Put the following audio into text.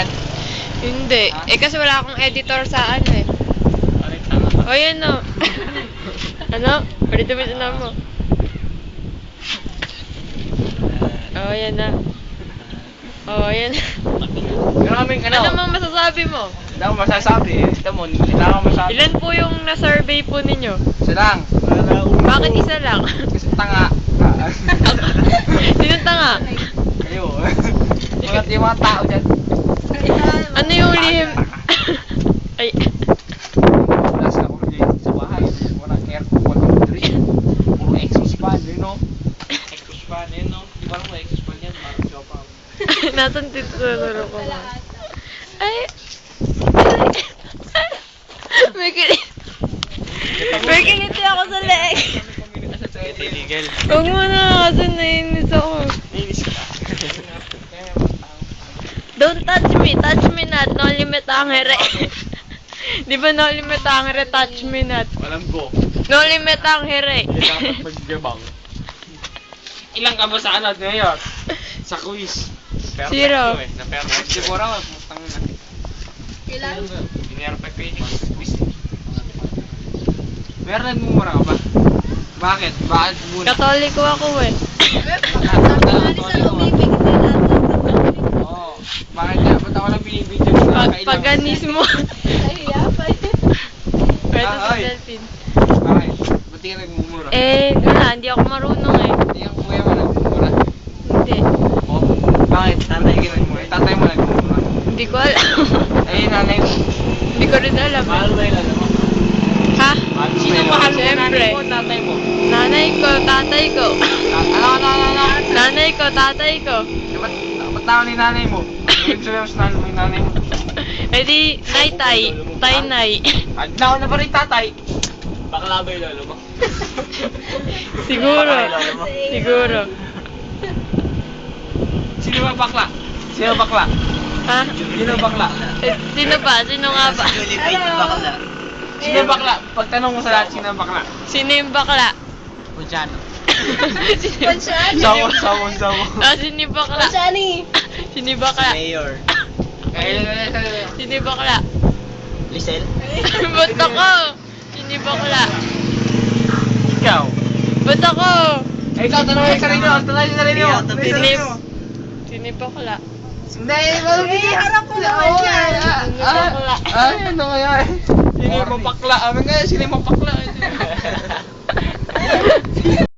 yan? Hindi. Ha? Eh kasi wala akong editor sa ano eh. Ay, tama ka. O yan o. ano? Ulit ulit na mo. O yan na. O yan na. Maraming ano. Ano mang masasabi mo? Hindi ako masasabi. Ito mo, hindi na ako masabi. Ilan po yung na-survey po ninyo? Isa lang. Bakit isa lang? Kasi tanga. Ah, Sino tanga? Kayo. Mga yung mga tao dyan. Ano yung lihim? Ay. Sa ako sa bahay. Walang aircon, walang drink. Puro exhaust fan, yun no? Exhaust fan, yun no? Di ba mo exhaust fan yan? Parang jopa. Nasaan titulog ko ba? Ay. May kilit. May kiliti ako sa leg. Huwag mo na kasi nainis ako. Nainis ka. Don't touch me, touch me not. No limit ang here. Di ba no limit ang here, touch me not. Alam ko. No limit ang here. Hindi dapat magbibang. Ilang ka ba sa ano ngayon? Sa quiz. Perfect Zero. ko eh. Na perfect. Di ba raw? Mustang na. Kailan? Pinerfect ko yun yung quiz. Pero nagmumura ka ba? Bakit? Bakit muna? Katoliko ako eh. Alisan umibig, hindi lang. Oo. Bakit nga? Ba't ako lang binibidyo ng Pag nakakailang? paganis mo. Nahiya pa yun. Pwede Ah, sa ay. Delphine. Bakit? Ba't ka nagmumura? Eh, wala, hindi ako marunong eh. Hindi ang kuya mo nagmumura. Hindi. Oh, bakit? Tatay ka nagmumura. Eh, Tatay mo nagmumura. Hindi ko alam. Eh, yung nanay mo. Hindi ko rin alam. ba yung lalo mo? Ha? Sino mahal mo? Siyempre. Nanay mo, tatay mo? Nanay ko, tatay ko. Ah, Ano, ano, ano, ano? Nanay ko, tatay ko. Eh, ba't, tao ni nanay mo? Ibig sabihin mo sa nanay mo yung nanay mo. Eh di, nay tay. Tay nay. Nauna na pa rin tatay. Bakla ba yung lalo mo? Siguro. Siguro. Sino ba bakla? Sino bakla? Ha? Sino bakla? Eh, sino ba? Sino nga ba? Sino bakla? Pagtanong mo sa lahat, sino bakla? Sino yung bakla? Pudyano. Pansyani. Sawo, sawo, sawo. Ah, sino yung bakla? Pansyani. Sino yung bakla? Mayor. Eh, Sino yung bakla? Lisel? Ba't ako? Yung bakla? Ikaw. Ba't ako? Eh, ikaw, tanong mo yung sarili mo. Tanong mo yung sarili mo. Sino yung... Sino yung bakla? Hindi, Eh, harap ko naman Oo, yan. ah, ah, bakla? ah, ano kaya eh? Sino mapakla? Amin nga, sino mapakla?